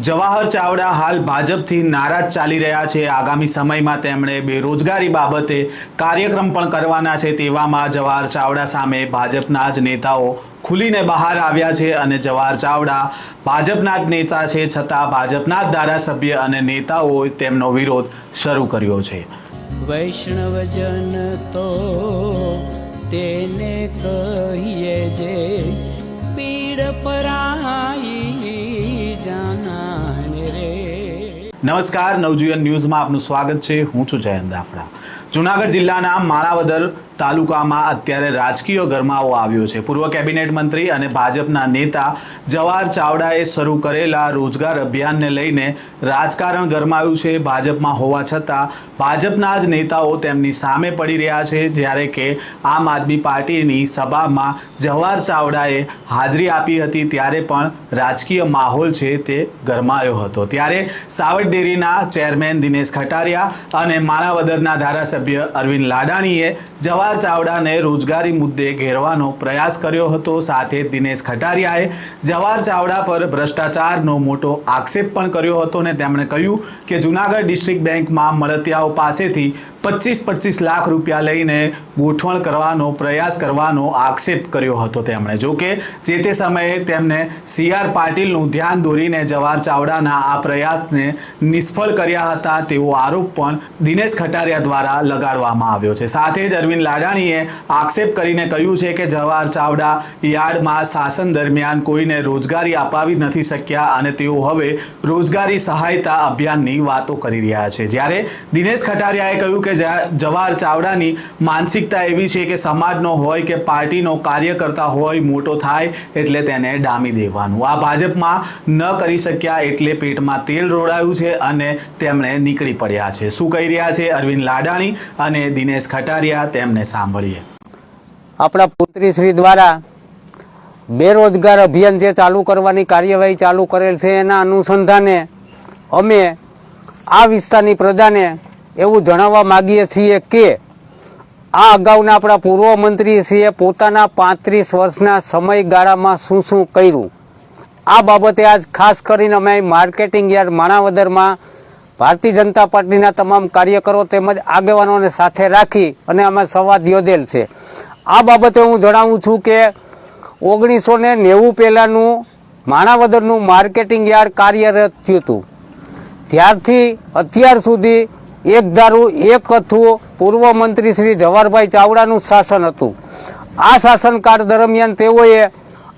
જવાહર ચાવડા હાલ ભાજપથી નારાજ ચાલી રહ્યા છે. આગામી સમયમાં તેમણે બેરોજગારી બાબતે કાર્યક્રમ પણ કરવાના છે તેવામાં જવાહર ચાવડા સામે ભાજપના જ નેતાઓ ખુલીને બહાર આવ્યા છે અને જવાહર ચાવડા ભાજપના જ નેતા છે છતાં ભાજપના જ ધારાસભ્ય અને નેતાઓએ તેમનો વિરોધ શરૂ કર્યો છે. વૈષ્ણવજન તો તેને કહીએ જે પીડ પરાઈ નમસ્કાર નવજીવન ન્યૂઝમાં આપનું સ્વાગત છે. હું છું જયંત દાફડા. જુનાગઢ જિલ્લાના માણાવદર તાલુકામાં અત્યારે રાજકીય ગરમાવો આવ્યો છે. પૂર્વ કેબિનેટ મંત્રી અને ભાજપના નેતા જવાહર ચાવડાએ શરૂ કરેલા રોજગાર અભિયાનને લઈને રાજકારણ ગરમાયું છે ભાજપમાં હોવા છતાં. ભાજપના જ નેતાઓ તેમની સામે પડી રહ્યા છે, જ્યારે કે આમ આદમી પાર્ટીની સભામાં જવાહર ચાવડાએ હાજરી આપી હતી, ત્યારે પણ રાજકીય માહોલ છે તે ગરમાયો હતો. ત્યારે સાવર ડેરીના ચેરમેન દિનેશ ખટારિયા અને માણાવદરના ધારાસભ્ય અરવિંદ લાડાણીએ જવાહર ચાવડાને રોજગારી મુદ્દે ઘેરવાનો પ્રયાસ કર્યો હતો. સાથે દિનેશ ખટારિયાએ જવાહર ચાવડા પર ભ્રષ્ટાચારનો મોટો આક્ષેપ પણ કર્યો હતો ને તેમણે કહ્યું કે જૂનાગઢ ડિસ્ટ્રિક્ટ બેંકમાં મળતિયાઓ પાસેથી પચીસ પચીસ લાખ રૂપિયા લઈને ગોઠવણ કરવાનો પ્રયાસ કરવાનો આક્ષેપ કર્યો હતો તેમણે. જો જે તે સમયે તેમને સી આર પાટીલનું ધ્યાન દોરીને જવાહર ચાવડાના આ પ્રયાસને નિષ્ફળ કર્યા હતા તેવો આરોપ પણ દિનેશ ખટારિયા દ્વારા લગાડવામાં આવ્યો છે. સાથે જ અરવિંદ લાડાણીએ આક્ષેપ કરીને કહ્યું છે કે જવાહર ચાવડા યાર્ડમાં શાસન દરમિયાન કોઈને રોજગારી અપાવી નથી શક્યા અને તેઓ હવે રોજગારી સહાયતા અભિયાનની વાતો કરી રહ્યા છે. જ્યારે દિનેશ ખટારિયાએ કહ્યું કે જવાહર ચાવડાની માનસિકતા એવી છે કે સમાજનો હોય કે પાર્ટીનો કાર્યકર્તા હોય, મોટો થાય એટલે તેને ડામી દેવાનું. આ ભાજપમાં ન કરી શક્યા એટલે પેટમાં તેલ રોડાયું છે અને તેમણે નીકળી પડ્યા છે. શું કહી રહ્યા છે અરવિંદ લાડાણી અને દિનેશ ખટારિયા? તેમને સાંભળીએ. આપણા પુત્રી શ્રી દ્વારા બેરોજગાર અભિયાન જે ચાલુ કરવાની કાર્યવાહી ચાલુ કરેલ છે, એના અનુસંધાને અમે આ વિસ્તારની પ્રજાને એવું જણાવવા માગીએ છીએ કે આ અગાઉના આપણા પૂર્વ મંત્રીશ્રીએ પોતાના પાંત્રીસ વર્ષના સમયગાળામાં શું શું કર્યું. આ બાબતે આજ ખાસ કરીને અમે માર્કેટિંગ યાર્ડ માણાવદરમાં ભારતીય જનતા પાર્ટીના તમામ કાર્યકરો તેમજ આગેવાનોને સાથે રાખી અને અમે સંવાદ યોજેલ છે. આ બાબતે હું જણાવું છું કે ઓગણીસો ને નેવું પહેલાંનું માણાવદરનું માર્કેટિંગ યાર્ડ કાર્યરત થયું હતું. ત્યારથી અત્યાર સુધી એક ધારું એક હતું પૂર્વ મંત્રી શ્રી જવાહરભાઈ ચાવડાનું શાસન હતું. આ શાસનકાળ દરમિયાન તેઓએ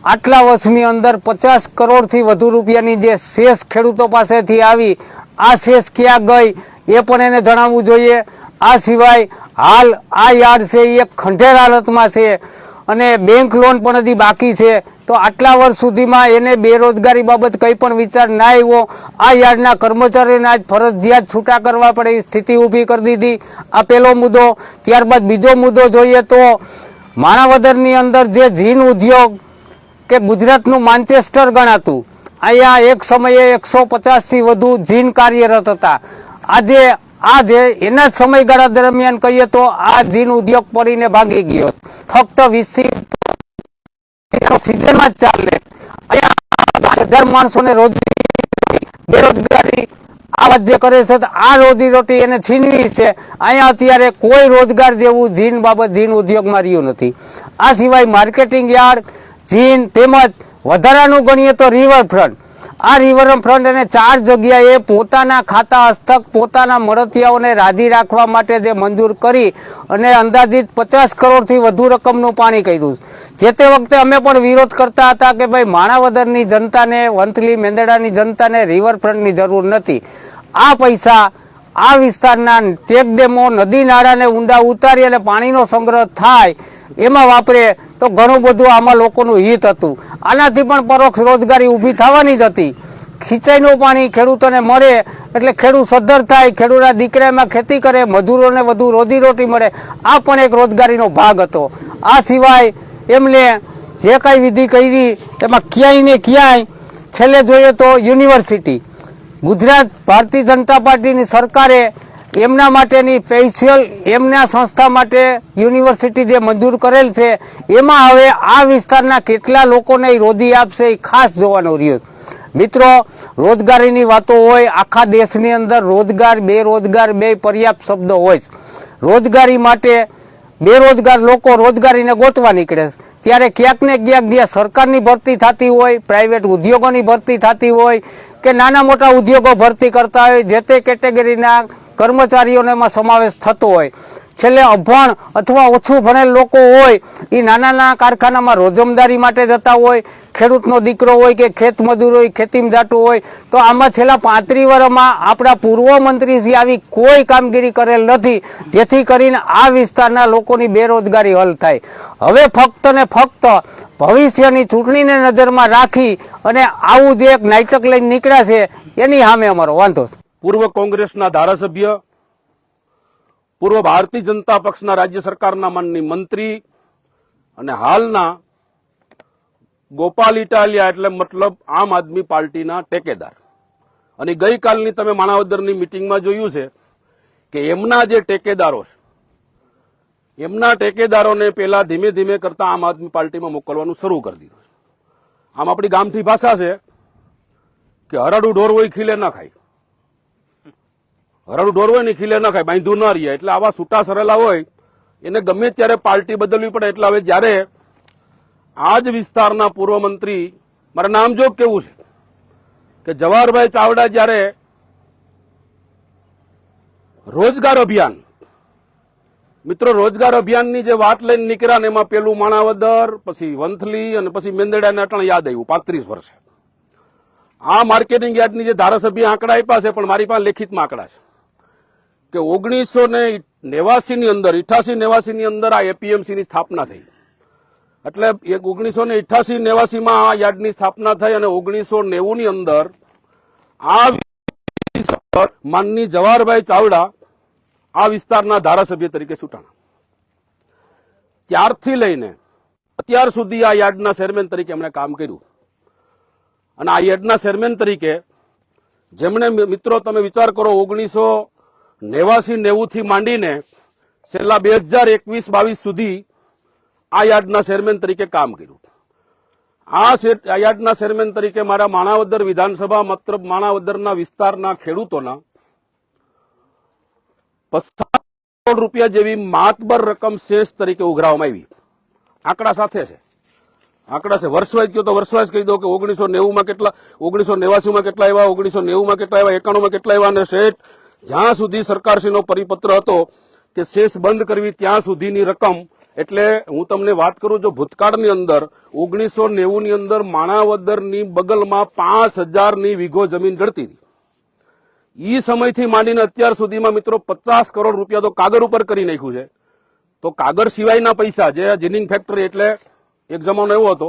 આટલા વર્ષની અંદર પચાસ કરોડથી વધુ રૂપિયાની જે શેષ ખેડૂતો પાસેથી આવી આ શેષ ક્યાં ગઈ એ પણ એને જણાવવું જોઈએ. આ સિવાય હાલ આ યાર્ડ છે એ ખંડેર હાલતમાં છે અને બેંક લોન પણ હજી બાકી છે. તો આટલા વર્ષ સુધીમાં એને બેરોજગારી બાબત કંઈ પણ વિચાર ના આવ્યો. આ યાર્ડના કર્મચારીઓને આજ ફરજિયાત છૂટા કરવા પડે એ સ્થિતિ ઊભી કરી દીધી. આ પહેલો મુદ્દો. ત્યારબાદ બીજો મુદ્દો જોઈએ તો માણાવદરની અંદર જે જીન ઉદ્યોગ કે ગુજરાતનું માન્ચેસ્ટર ગણાતું અહીંયા એક સમયે એકસો પચાસથી વધુ જીન કાર્યરત હતા. આજે આજે, એના સમયગાળા દરમિયાન કહીએ તો આ જીન ઉદ્યોગ પડીને ભાંગી ગયો. ફક્ત સિઝનમાં જ ચાલે. હજાર માણસોને રોજી બેરોજગારી આવાજ જે કરે છે તો આ રોજી રોટી એને છીનવી છે. અહીંયા અત્યારે કોઈ રોજગાર જેવું જીન બાબત, જીન ઉદ્યોગમાં રહ્યું નથી. આ સિવાય માર્કેટિંગ યાર્ડ, જીન તેમજ વધારાનું ગણીએ તો રિવરફ્રન્ટ આ રિવરફ્રન્ટ અને ચાર જગ્યાએ પોતાના ખાતા હસ્તક, પોતાના મળતિયાઓને રાજી રાખવા માટે જે મંજૂર કરી અને અંદાજિત પચાસ કરોડથી વધુ રકમનું પાણી કર્યું. જે તે વખતે અમે પણ વિરોધ કરતા હતા કે ભાઈ માણાવદરની જનતાને, વંથલી મેંદડાની જનતાને રિવરફ્રન્ટની જરૂર નથી. આ પૈસા આ વિસ્તારના ટેક ડેમો નદી નાળાને ઊંડા ઉતારી અને પાણીનો સંગ્રહ થાય એમાં વાપરે તો ઘણું બધું આમાં લોકોનું હિત હતું. આનાથી પણ પરોક્ષ રોજગારી ઊભી થવાની જ હતી. ખીચાઈનું પાણી ખેડૂતોને મળે એટલે ખેડૂત સદ્ધર થાય, ખેડૂતના દીકરામાં ખેતી કરે, મજૂરોને વધુ રોજીરોટી મળે. આ પણ એક રોજગારીનો ભાગ હતો. આ સિવાય એમને જે કાંઈ વિધિ કરી, એમાં ક્યાંય ને ક્યાંય છેલ્લે જોઈએ તો યુનિવર્સિટી. ગુજરાત ભારતીય જનતા પાર્ટીની સરકારે એમના માટેની સ્પેશિયલ એમના સંસ્થા માટે યુનિવર્સિટી જે મંજૂર કરેલ છે, એમાં હવે આ વિસ્તારના કેટલા લોકોને રોજી આપશે એ ખાસ જોવાનો રહ્યો. મિત્રો, રોજગારીની વાતો હોય, આખા દેશની અંદર રોજગાર, બેરોજગાર બે પર્યાપ્ત શબ્દો હોય રોજગારી માટે બેરોજગાર લોકો રોજગારીને ગોતવા નીકળે છે. ત્યારે ક્યાંક ને ક્યાંક જે સરકારની ભરતી થતી હોય પ્રાઇવેટ ઉદ્યોગોની ભરતી થતી હોય, કે નાના મોટા ઉદ્યોગો ભરતી કરતા હોય, જે તે કેટેગરીના કર્મચારીઓનો એમાં સમાવેશ થતો હોય. છેલ્લે અભણ અથવા ઓછું ભણેલ લોકો હોય એ નાના નાના કારખાનામાં રોજમદારી માટે જતા હોય, ખેડૂતનો દીકરો હોય કે ખેત મજૂર હોય, ખેતીમાં જાતું હોય, તો આમાં છેલ્લા પાંત્રીસ વર્ષમાં આપણા પૂર્વ મંત્રીજી આવી કોઈ કામગીરી કરેલ નથી. જેથી કરીને આ વિસ્તારના લોકોની બેરોજગારી હલ થાય. હવે ફક્ત ને ફક્ત ભવિષ્યની ચૂંટણીને નજરમાં રાખી અને આવું જે એક નાટક લઈને નીકળ્યા છે, એની સામે અમારો વાંધો છે. પૂર્વ કોંગ્રેસના ધારાસભ્ય, પૂર્વ ભારતીય જનતા પક્ષના રાજ્ય સરકારના માનની મંત્રી અને હાલના ગોપાલ ઇટાલિયા એટલે મતલબ આમ આદમી પાર્ટીના ટેકેદાર. અને ગઈકાલની તમે માણાવદરની મિટિંગમાં જોયું છે કે એમના જે ટેકેદારો છે, એમના ટેકેદારોને પેલા ધીમે ધીમે કરતા આમ આદમી પાર્ટીમાં મોકલવાનું શરૂ કરી દીધું છે. આમ આપણી ગામઠી ભાષા છે કે હરડું ઢોર હોય ખીલે ન ખાય. હરાડું ઢોર હોય ને ખીલે ખાય બાંધ્યું ન રહીએ. એટલે આવા છૂટા સરેલા હોય, એને ગમે ત્યારે પાર્ટી બદલવી પડે. એટલે હવે જ્યારે આ જ વિસ્તારના પૂર્વ મંત્રી, મારે નામજોગ કેવું છે, કે જવાહરભાઈ ચાવડા જ્યારે રોજગાર અભિયાન, મિત્રો રોજગાર અભિયાનની જે વાત લઈને નીકળ્યા ને એમાં પેલું માણાવદર, પછી વંથલી અને પછી મેંદડાને અટણ યાદ આવ્યું, પાંત્રીસ વર્ષે. આ માર્કેટિંગ યાર્ડની જે ધારાસભ્ય આંકડા આપ્યા છે, પણ મારી પાસે લેખિતમાં આંકડા છે. કે ઓગણીસો ને નેવાસી ની અંદર ઇઠાસી નેવાસી ની અંદર આ એપીએમસી ની સ્થાપના થઈ. એટલે ઓગણીસો ને ઇઠાસી નેવાસી માં આ યાર્ડની સ્થાપના થઈ અને ઓગણીસો નેવું ની અંદર આ માનની જવાહરભાઈ ચાવડા આ વિસ્તારના ધારાસભ્ય તરીકે ચૂંટાણા ત્યારથી લઈને અત્યાર સુધી આ યાર્ડના ચેરમેન તરીકે એમણે કામ કર્યું. અને આ યાર્ડના ચેરમેન તરીકે જેમણે મિત્રો તમે વિચાર કરો ઓગણીસો નેવાસી નેવું થી માંડીને છેલ્લા બે હજાર એકવીસ બાવીસ સુધી આ યાર્ડના ચેરમેન તરીકે કામ કર્યું. આ યાર્ડના ચેરમેન તરીકે મારા માણાવદર વિધાનસભા માત્ર માણાવદરના વિસ્તારના ખેડૂતોના પચાસ કરોડ રૂપિયા જેવી માતબર રકમ શેષ તરીકે ઉઘરાવવામાં આવી. આંકડા સાથે છે. આંકડા છે. વર્ષવાઇઝ કહો તો વર્ષવાઇઝ કહી દો કે ઓગણીસો નેવું માં કેટલા, ઓગણીસો નેવાસી માં કેટલા આવ્યા, ઓગણીસો નેવું માં કેટલા આવ્યા એકાણું માં કેટલા આવ્યા અને શેઠ જ્યાં સુધી સરકારશ્રીનો પરિપત્ર હતો કે સેસ બંધ કરવી ત્યાં સુધીની રકમ, એટલે હું તમને વાત કરું જો ભૂતકાળની અંદર, ઓગણીસો નેવુંની અંદર માણાવદરની બગલમાં પાંચ હજારની વીઘો જમીન જડતી હતી. ઈ સમયથી માંડીને અત્યાર સુધીમાં મિત્રો પચાસ કરોડ રૂપિયા તો કાગળ ઉપર કરી નાખ્યું છે. તો કાગળ સિવાયના પૈસા, જે જીનિંગ ફેક્ટરી એટલે એક જમાનો એવો હતો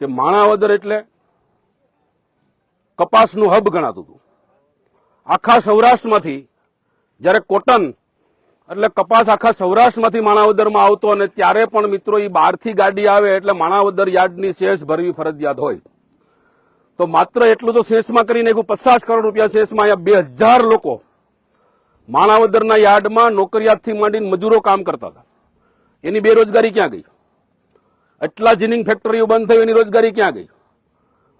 કે માણાવદર એટલે કપાસનું હબ ગણાતું હતું. આખા સૌરાષ્ટ્રમાંથી, જ્યારે કોટન એટલે કપાસ આખા સૌરાષ્ટ્રમાંથી માણાવદરમાં આવતો અને ત્યારે પણ મિત્રો એ બહારથી ગાડી આવે એટલે માણાવદર યાર્ડની શેષ ભરવી ફરજિયાત હોય. તો માત્ર એટલું તો શેષમાં કરીને એક પચાસ કરોડ રૂપિયા શેષમાં અહીંયા બે હજાર લોકો માણાવદરના યાર્ડમાં નોકરિયાતથી માંડીને મજૂરો કામ કરતા હતા. એની બેરોજગારી ક્યાં ગઈ? એટલા જીનિંગ ફેક્ટરીઓ બંધ થઈ, એની રોજગારી ક્યાં ગઈ?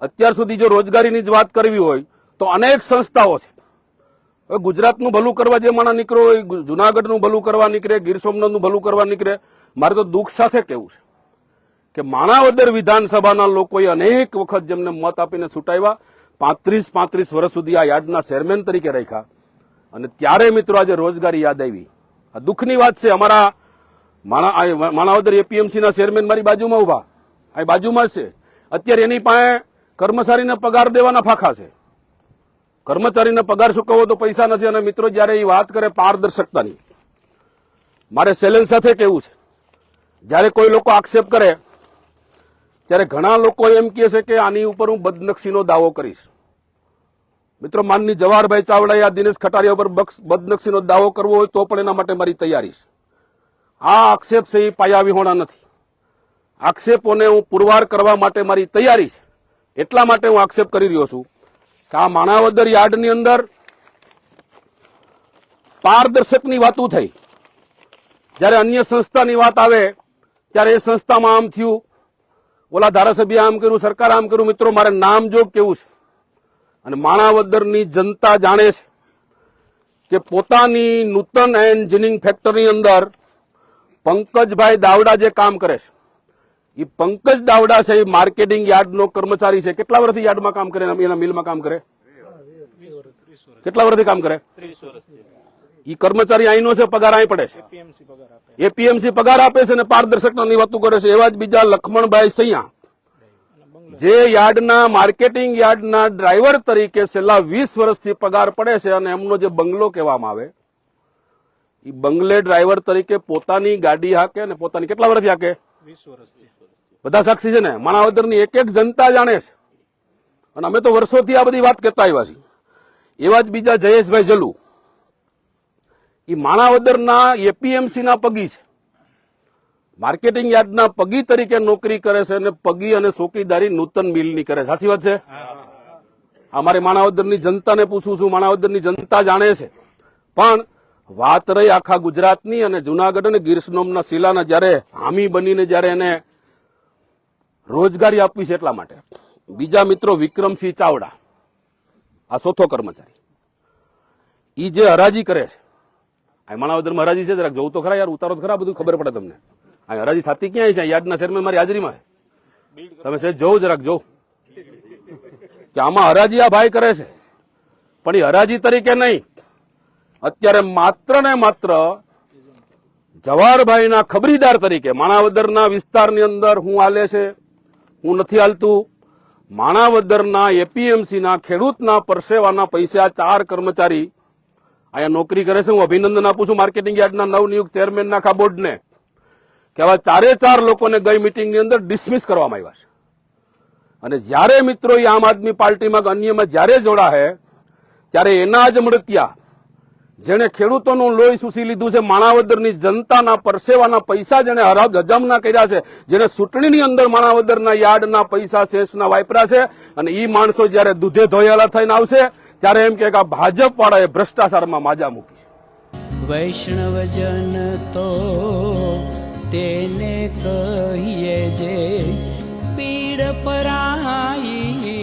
અત્યાર સુધી જો રોજગારીની જ વાત કરવી હોય તો અનેક સંસ્થાઓ છે. હવે ગુજરાતનું ભલું કરવા જે માણસ નીકળ્યો હોય જુનાગઢનું ભલું કરવા નીકળે, ગીર સોમનાથનું ભલું કરવા નીકળે, મારે તો દુઃખ સાથે કેવું છે કે માણાવદર વિધાનસભાના લોકોએ અનેક વખત જેમને મત આપીને છૂટાવ્યા પાંત્રીસ પાંત્રીસ વર્ષ સુધી આ યાર્ડના ચેરમેન તરીકે રાખ્યા. અને ત્યારે મિત્રો આજે રોજગારી યાદ આવી. આ દુઃખની વાત છે, અમારા માણા માણાવદર એપીએમસીના ચેરમેન મારી બાજુમાં ઊભા આ બાજુમાં જ છે. અત્યારે એની પાસે કર્મચારીને પગાર દેવાના ફાંખા છે. કર્મચારીને પગાર ચૂકવવો તો પૈસા નથી અને મિત્રો જ્યારે એ વાત કરે પારદર્શકતાની, મારે સેલેન્સ સાથે કેવું છે. જ્યારે કોઈ લોકો આક્ષેપ કરે, ત્યારે ઘણા લોકો એમ કહે છે કે આની ઉપર હું બદનક્ષીનો દાવો કરીશ. મિત્રો, માનની જવાહરભાઈ ચાવડાએ આ દિનેશ ખટારિયા ઉપર બદનક્ષીનો દાવો કરવો હોય તો પણ એના માટે મારી તૈયારી છે. આ આક્ષેપ છે એ પાયા વિહોણા નથી. આક્ષેપોને હું પુરવાર કરવા માટે મારી તૈયારી છે. એટલા માટે હું આક્ષેપ કરી રહ્યો છું. કે આ માણાવદર યાર્ડની અંદર પારદર્શકની વાતો થઈ. જ્યારે અન્ય સંસ્થાની વાત આવે, ત્યારે એ સંસ્થામાં આમ થયું. ઓલા ધારાસભ્ય આમ કર્યું, સરકાર આમ કર્યું. મિત્રો, મારે નામ જોગ કેવું છે? અને માણાવદરની જનતા જાણે છે કે પોતાની નૂતન એન્જિનિયરિંગ ફેક્ટરીની અંદર પંકજભાઈ દાવડા જે કામ કરે છે એ પંકજ દાવડા છે એ માર્કેટિંગ યાર્ડનો કર્મચારી છે. કેટલા વર્ષથી યાર્ડમાં કામ કરે, એના મિલમાં કામ કરે? કેટલા વર્ષથી કામ કરે? એ કર્મચારી અહીંનો છે, પગાર અહીં પડે છે. એપીએમસી પગાર આપે છે અને પારદર્શકતાની વાતો કરે છે. એવા જ બીજા લખમણભાઈ સૈયા. જે યાર્ડના માર્કેટિંગ યાર્ડના ડ્રાઈવર તરીકે છેલ્લા વીસ વર્ષથી પગાર પડે છે અને એમનો જે બંગલો કહેવામાં આવે એ બંગલે ડ્રાઈવર તરીકે પોતાની ગાડી હાકે અને પોતાની કેટલા વર્ષથી હાકે? બધા સાક્ષી છે ને? માણાવદરની એક એક જનતા જાણે છે. અને અમે તો વર્ષોથી આ બધી વાત કરતા આવ્યા છીએ. એવા જ બીજા જયેશભાઈ જલુ એ માણાવદરના એપીએમસી ના પગી છે. માર્કેટિંગ યાર્ડના પગી તરીકે નોકરી કરે છે અને પગી અને ચોકીદારી નૂતન મિલની કરે છે. સાચી વાત છે? અમારે માણાવદરની જનતાને પૂછું છું. માણાવદરની જનતા જાણે છે. પણ વાત રહી આખા ગુજરાતની અને જુનાગઢ અને ગીર સોમનાથના શિલાના જ્યારે હામી બનીને જ્યારે એને રોજગારી આપવી છે એટલા માટે. બીજા મિત્રો વિક્રમસિંહ ચાવડા, આ ચોથો કર્મચારી. ઈ જે હરાજી કરે છે. આ માણાવદરમાં હરાજી છે, જરાક જોવું તો ખરા યાર, ઉતારો તો ખરા બધું ખબર પડે તમને. હરાજી થતી ક્યાંય છે? યાદના શહેરમાં મારી હાજરીમાં તમે સહેજ જોવું જરાક જો કે આમાં હરાજી આ ભાઈ કરે છે. પણ એ હરાજી તરીકે નહીં. અત્યારે માત્ર ને માત્ર જવાહરભાઈના ખબરીદાર તરીકે માણાવદરના વિસ્તારની અંદર હું હાલે છે, હું નથી હાલતું. માણાવદરના એપીએમસીના ખેડૂતના પરસેવાના પૈસા ચાર કર્મચારી અહીંયા નોકરી કરે છે. હું અભિનંદન આપું છું માર્કેટિંગ યાર્ડના નવનિયુક્ત ચેરમેનના આખા બોર્ડને કે આવા ચારે ચાર લોકોને ગઈ મિટિંગની અંદર ડિસમિસ કરવામાં આવ્યા છે. અને જ્યારે મિત્રો એ આમ આદમી પાર્ટીમાં અન્યમાં જ્યારે જોડાહે, ત્યારે એના જ મૃત્યા જેણે ખેડૂતોનું લોહી સૂસી લીધું છે, માણાવદરની જનતાના પરસેવાના પૈસા જેને હરાબ હજામના કર્યા છે જેને ચૂંટણીની અંદર માણાવદરના યાર્ડના પૈસા શેષના વાપરા છે અને ઈ માણસો જ્યારે દૂધે ધોયેલા થઈને આવશે, ત્યારે એમ કે આ ભાજપ વાળાએ ભ્રષ્ટાચારમાં માજા મૂકી છે. વૈષ્ણવજન તો તેને કહીએ જે પીડ પરાઈ